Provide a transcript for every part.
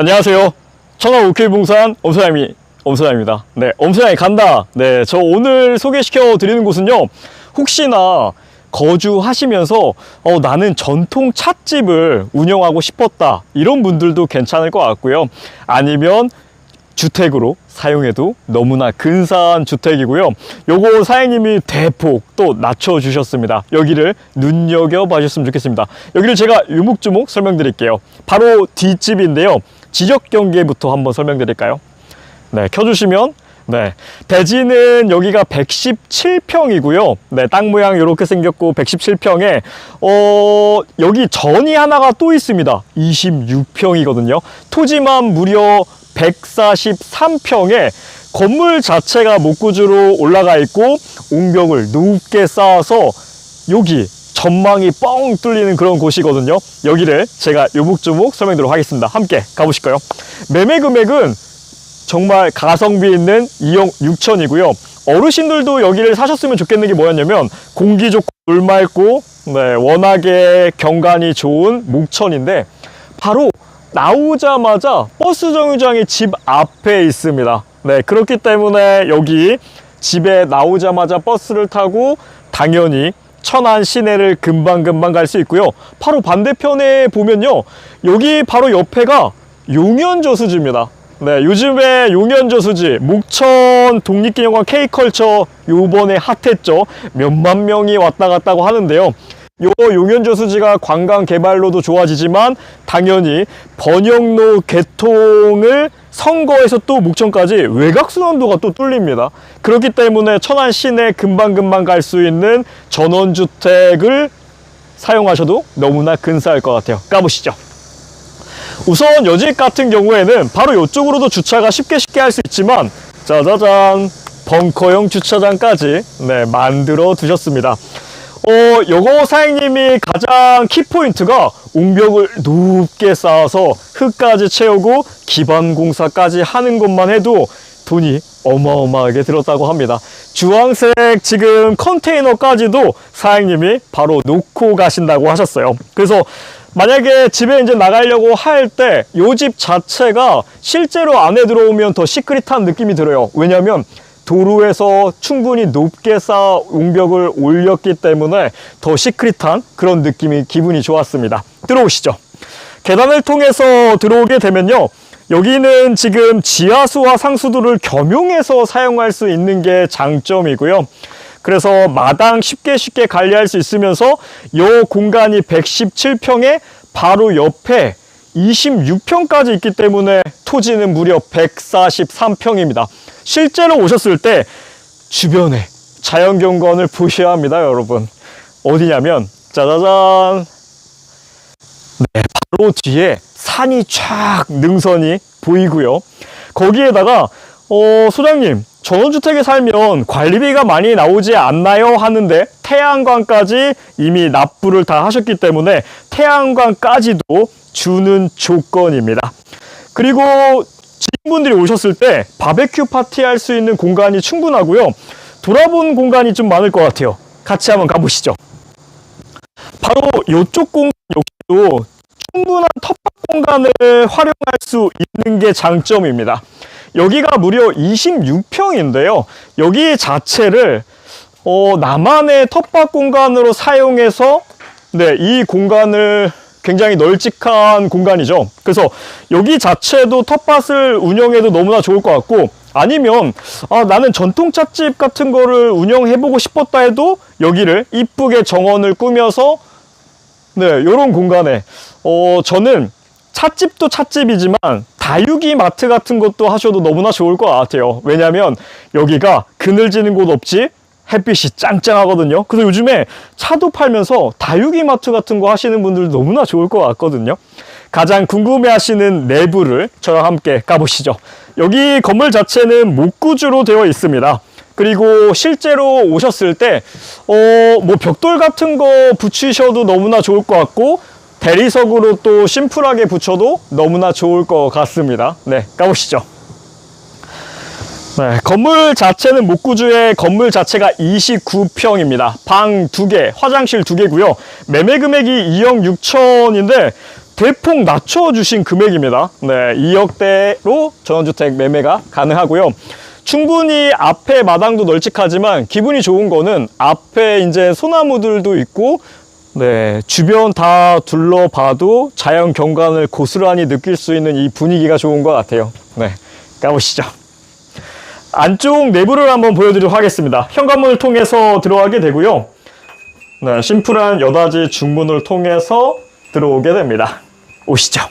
안녕하세요. 청아 오케이봉산 엄소장이 엄소장입니다. 네, 엄소장이 간다. 네, 저 오늘 소개시켜 드리는 곳은요. 혹시나 거주하시면서 어, 나는 전통 찻집을 운영하고 싶었다. 이런 분들도 괜찮을 것 같고요. 아니면 주택으로 사용해도 너무나 근사한 주택이고요. 요거 사장님이 대폭 또 낮춰주셨습니다. 여기를 눈여겨봐 주셨으면 좋겠습니다. 여기를 제가 유목주목 설명드릴게요. 바로 뒷집인데요. 지적 경계부터 한번 설명드릴까요? 네, 켜주시면 네, 대지는 여기가 117평이고요. 네, 땅 모양 이렇게 생겼고 117평에 어 여기 전이 하나가 또 있습니다. 26평이거든요. 토지만 무려 143평에 건물 자체가 목구주로 올라가 있고 옹벽을 높게 쌓아서 여기 전망이 뻥 뚫리는 그런 곳이거든요. 여기를 제가 요목조목 설명드리도록 하겠습니다. 함께 가보실까요? 매매 금액은 정말 가성비 있는 2억 6천이고요. 어르신들도 여기를 사셨으면 좋겠는 게 뭐였냐면 공기 좋고 물 맑고 네, 워낙에 경관이 좋은 목천인데 바로 나오자마자 버스 정류장이 집 앞에 있습니다. 네, 그렇기 때문에 여기 집에 나오자마자 버스를 타고 당연히 천안 시내를 금방금방 갈 수 있고요. 바로 반대편에 보면요. 여기 바로 옆에가 용현저수지입니다. 네, 요즘에 용현저수지, 목천 독립기념관 K컬처 요번에 핫했죠. 몇만 명이 왔다 갔다고 하는데요. 요 용현저 수지가 관광 개발로도 좋아지지만 당연히 번영로 개통을 선거에서 또 목천까지 외곽순환도가 또 뚫립니다. 그렇기 때문에 천안 시내 금방금방 갈 수 있는 전원주택을 사용하셔도 너무나 근사할 것 같아요. 가보시죠. 우선 요집 같은 경우에는 바로 이쪽으로도 주차가 쉽게 쉽게 할 수 있지만 짜자잔 벙커형 주차장까지 네, 만들어 두셨습니다. 어, 요거 사장님이 가장 키포인트가 옹벽을 높게 쌓아서 흙까지 채우고 기반 공사까지 하는 것만 해도 돈이 어마어마하게 들었다고 합니다. 주황색 지금 컨테이너까지도 사장님이 바로 놓고 가신다고 하셨어요. 그래서 만약에 집에 이제 나가려고 할때요집 자체가 실제로 안에 들어오면 더 시크릿한 느낌이 들어요. 왜냐면 도로에서 충분히 높게 쌓아 옹벽을 올렸기 때문에 더 시크릿한 그런 느낌이 기분이 좋았습니다. 들어오시죠. 계단을 통해서 들어오게 되면요. 여기는 지금 지하수와 상수도를 겸용해서 사용할 수 있는 게 장점이고요. 그래서 마당 쉽게 쉽게 관리할 수 있으면서 이 공간이 117평에 바로 옆에 26평까지 있기 때문에 토지는 무려 143평입니다. 실제로 오셨을 때 주변에 자연경관을 보셔야 합니다, 여러분. 어디냐면 짜자잔 네, 바로 뒤에 산이 쫙 능선이 보이고요. 거기에다가 어, 소장님 전원주택에 살면 관리비가 많이 나오지 않나요? 하는데 태양광까지 이미 납부를 다 하셨기 때문에 태양광까지도 주는 조건입니다. 그리고 지인분들이 오셨을 때 바베큐 파티 할 수 있는 공간이 충분하고요. 돌아본 공간이 좀 많을 것 같아요. 같이 한번 가보시죠. 바로 이쪽 공간 역시도 충분한 텃밭 공간을 활용할 수 있는 게 장점입니다. 여기가 무려 26평인데요. 여기 자체를 어, 나만의 텃밭 공간으로 사용해서 네, 이 공간을 굉장히 널찍한 공간이죠. 그래서 여기 자체도 텃밭을 운영해도 너무나 좋을 것 같고 아니면 아, 나는 전통 찻집 같은 거를 운영해보고 싶었다 해도 여기를 이쁘게 정원을 꾸며서 네, 이런 공간에 어, 저는 찻집도 찻집이지만 다육이 마트 같은 것도 하셔도 너무나 좋을 것 같아요. 왜냐하면 여기가 그늘지는 곳 없지 햇빛이 짱짱하거든요. 그래서 요즘에 차도 팔면서 다육이 마트 같은 거 하시는 분들 너무나 좋을 것 같거든요. 가장 궁금해 하시는 내부를 저랑 함께 가보시죠. 여기 건물 자체는 목구주로 되어 있습니다. 그리고 실제로 오셨을 때, 어, 뭐 벽돌 같은 거 붙이셔도 너무나 좋을 것 같고, 대리석으로 또 심플하게 붙여도 너무나 좋을 것 같습니다. 네, 가보시죠. 네, 건물 자체는 목구주의 건물 자체가 29평입니다. 방 2개, 화장실 2개고요. 매매 금액이 2억 6천인데 대폭 낮춰주신 금액입니다. 네, 2억대로 전원주택 매매가 가능하고요. 충분히 앞에 마당도 널찍하지만 기분이 좋은 거는 앞에 이제 소나무들도 있고 네, 주변 다 둘러봐도 자연 경관을 고스란히 느낄 수 있는 이 분위기가 좋은 것 같아요. 네, 가보시죠. 안쪽 내부를 한번 보여드리도록 하겠습니다. 현관문을 통해서 들어가게 되고요. 네, 심플한 여닫이 중문을 통해서 들어오게 됩니다. 오시죠.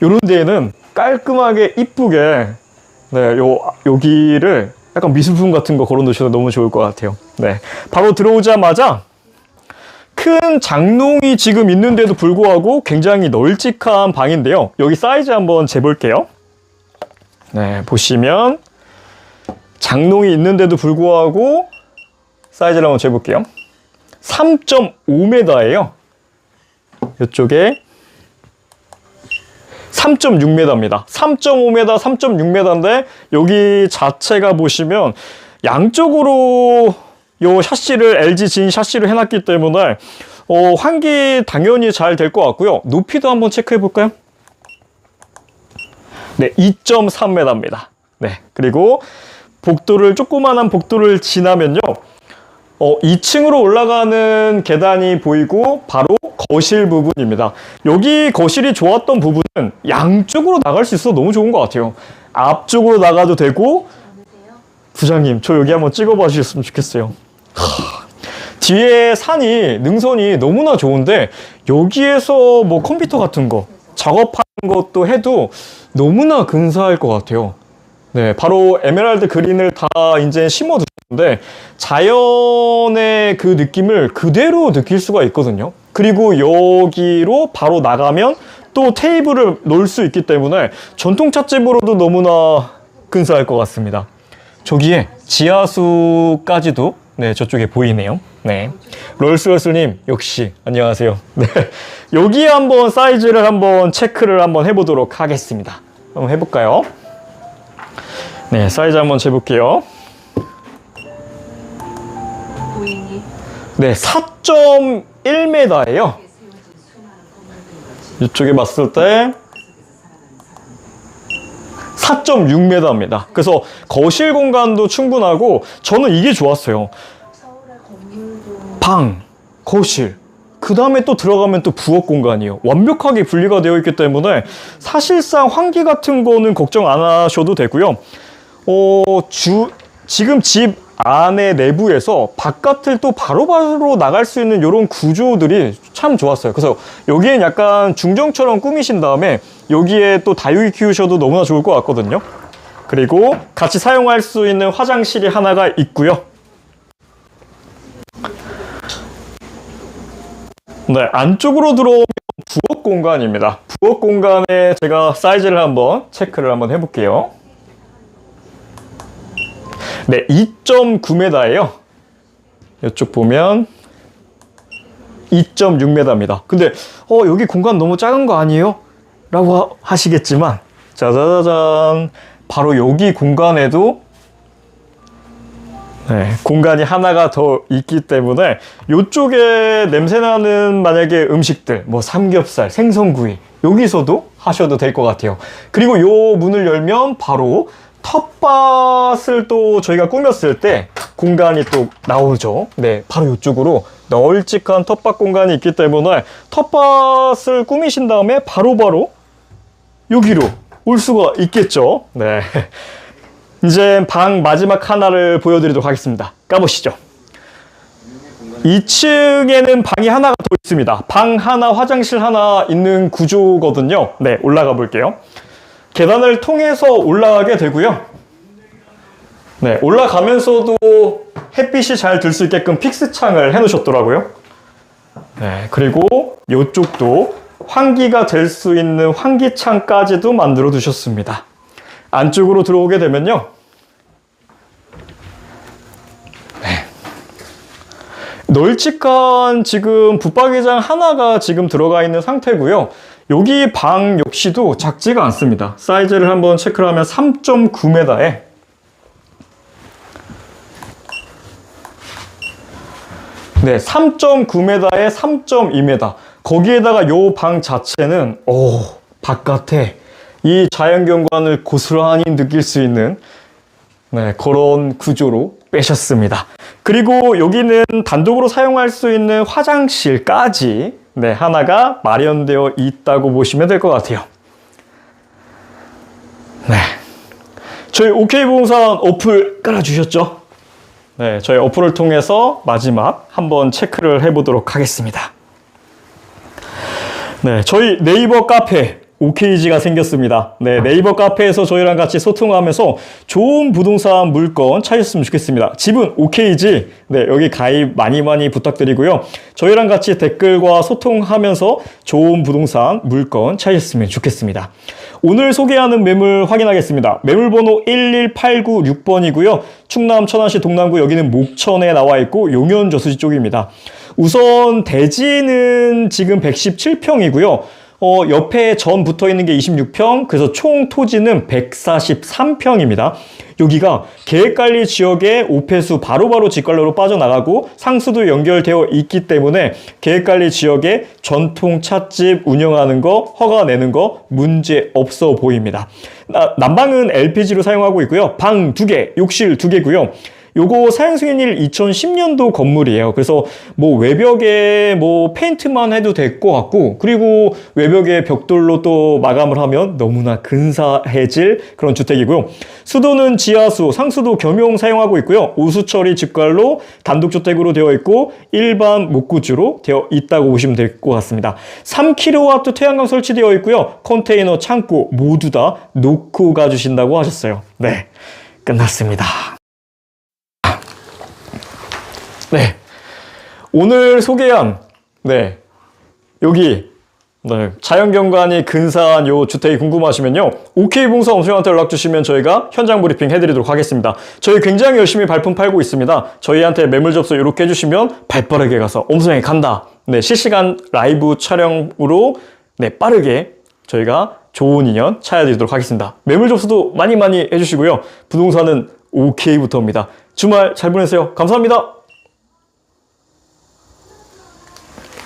요런 데에는 깔끔하게 이쁘게 네, 요 여기를 약간 미술품 같은 거 걸어 놓으셔도 너무 좋을 것 같아요. 네. 바로 들어오자마자 큰 장롱이 지금 있는데도 불구하고 굉장히 널찍한 방인데요. 여기 사이즈 한번 재볼게요. 네, 보시면 장롱이 있는데도 불구하고 사이즈를 한번 재볼게요. 3.5m예요. 이쪽에 3.6m입니다. 3.5m, 3.6m인데 여기 자체가 보시면 양쪽으로 요 샤시를 LG 진 샤시를 해놨기 때문에 어, 환기 당연히 잘 될 것 같고요. 높이도 한번 체크해 볼까요? 네, 2.3m입니다. 네, 그리고 복도를 조그만한 복도를 지나면요. 어, 2층으로 올라가는 계단이 보이고 바로 거실 부분입니다. 여기 거실이 좋았던 부분은 양쪽으로 나갈 수 있어서 너무 좋은 것 같아요. 앞쪽으로 나가도 되고 부장님 저 여기 한번 찍어봐 주셨으면 좋겠어요. 하, 뒤에 산이 능선이 너무나 좋은데 여기에서 뭐 컴퓨터 같은 거 작업하는 것도 해도 너무나 근사할 것 같아요. 네, 바로 에메랄드 그린을 다 이제 심어 두는데 자연의 그 느낌을 그대로 느낄 수가 있거든요. 그리고 여기로 바로 나가면 또 테이블을 놓을 수 있기 때문에 전통 찻집으로도 너무나 근사할 것 같습니다. 저기에 지하수까지도 네 저쪽에 보이네요. 네 롤스rol스님 역시 안녕하세요. 네 여기에 한번 사이즈를 한번 체크를 한번 해보도록 하겠습니다. 한번 해볼까요? 네 사이즈 한번 재볼게요. 네 4.1m예요. 이쪽에 봤을 때 4.6m입니다. 그래서 거실 공간도 충분하고 저는 이게 좋았어요. 방, 거실, 그 다음에 또 들어가면 또 부엌 공간이요. 완벽하게 분리가 되어 있기 때문에 사실상 환기 같은 거는 걱정 안 하셔도 되고요. 어, 주, 지금 집 안에 내부에서 바깥을 또 바로바로 나갈 수 있는 이런 구조들이 참 좋았어요. 그래서 여기엔 약간 중정처럼 꾸미신 다음에 여기에 또 다육이 키우셔도 너무나 좋을 것 같거든요. 그리고 같이 사용할 수 있는 화장실이 하나가 있고요. 네, 안쪽으로 들어오면 부엌 공간입니다. 부엌 공간에 제가 사이즈를 한번 체크를 한번 해볼게요. 네, 2.9m예요. 이쪽 보면 2.6m입니다. 근데 어 여기 공간 너무 작은 거 아니에요? 라고 하- 하시겠지만 짜자자잔 바로 여기 공간에도 네, 공간이 하나가 더 있기 때문에 이쪽에 냄새나는 만약에 음식들 뭐 삼겹살, 생선구이 여기서도 하셔도 될 것 같아요. 그리고 요 문을 열면 바로 텃밭을 또 저희가 꾸몄을 때 공간이 또 나오죠. 네, 바로 이쪽으로 널찍한 텃밭 공간이 있기 때문에 텃밭을 꾸미신 다음에 바로바로 여기로 올 수가 있겠죠. 네. 이제 방 마지막 하나를 보여드리도록 하겠습니다. 까보시죠. 2층에는 방이 하나가 더 있습니다. 방 하나, 화장실 하나 있는 구조거든요. 네, 올라가 볼게요. 계단을 통해서 올라가게 되고요. 네, 올라가면서도 햇빛이 잘 들 수 있게끔 픽스 창을 해 놓으셨더라고요. 네, 그리고 이쪽도 환기가 될 수 있는 환기창까지도 만들어 두셨습니다. 안쪽으로 들어오게 되면요. 네. 널찍한 지금 붙박이장 하나가 지금 들어가 있는 상태고요. 여기 방 역시도 작지가 않습니다. 사이즈를 한번 체크를 하면 3.9m에 네, 3.9m에 3.2m. 거기에다가 요 방 자체는 오 바깥에 이 자연경관을 고스란히 느낄 수 있는 네, 그런 구조로 빼셨습니다. 그리고 여기는 단독으로 사용할 수 있는 화장실까지 네, 하나가 마련되어 있다고 보시면 될 것 같아요. 네. 저희 OK 부동산 어플 깔아주셨죠? 네, 저희 어플을 통해서 마지막 한번 체크를 해보도록 하겠습니다. 네, 저희 네이버 카페 OKG가 생겼습니다. 네, 네이버 카페에서 저희랑 같이 소통하면서 좋은 부동산 물건 찾으셨으면 좋겠습니다. 집은 OKG. 네, 여기 가입 많이 많이 부탁드리고요. 저희랑 같이 댓글과 소통하면서 좋은 부동산 물건 찾으셨으면 좋겠습니다. 오늘 소개하는 매물 확인하겠습니다. 매물 번호 11896번이고요. 충남 천안시 동남구 여기는 목천에 나와 있고 용현 저수지 쪽입니다. 우선 대지는 지금 117평이고요. 어, 옆에 전 붙어 있는 게 26평, 그래서 총 토지는 143평입니다. 여기가 계획관리 지역에 오폐수 바로바로 직관로로 빠져나가고 상수도 연결되어 있기 때문에 계획관리 지역에 전통 찻집 운영하는 거, 허가 내는 거 문제 없어 보입니다. 나- 난방은 LPG로 사용하고 있고요. 방 두 개, 욕실 두 개고요. 요거 사용 승인일 2010년도 건물이에요. 그래서 뭐 외벽에 뭐 페인트만 해도 될 것 같고 그리고 외벽에 벽돌로 또 마감을 하면 너무나 근사해질 그런 주택이고요. 수도는 지하수, 상수도 겸용 사용하고 있고요. 우수 처리 직관로 단독주택으로 되어 있고 일반 목구주로 되어 있다고 보시면 될 것 같습니다. 3kW 태양광 설치되어 있고요. 컨테이너, 창고 모두 다 놓고 가주신다고 하셨어요. 네, 끝났습니다. 네. 오늘 소개한, 네. 여기, 네. 자연경관이 근사한 요 주택이 궁금하시면요. OK봉사 엄수영한테 연락 주시면 저희가 현장 브리핑 해드리도록 하겠습니다. 저희 굉장히 열심히 발품 팔고 있습니다. 저희한테 매물 접수 이렇게 해주시면 발 빠르게 가서 엄수영에 간다. 네. 실시간 라이브 촬영으로 네. 빠르게 저희가 좋은 인연 찾아드리도록 하겠습니다. 매물 접수도 많이 많이 해주시고요. 부동산은 OK부터입니다. 주말 잘 보내세요. 감사합니다.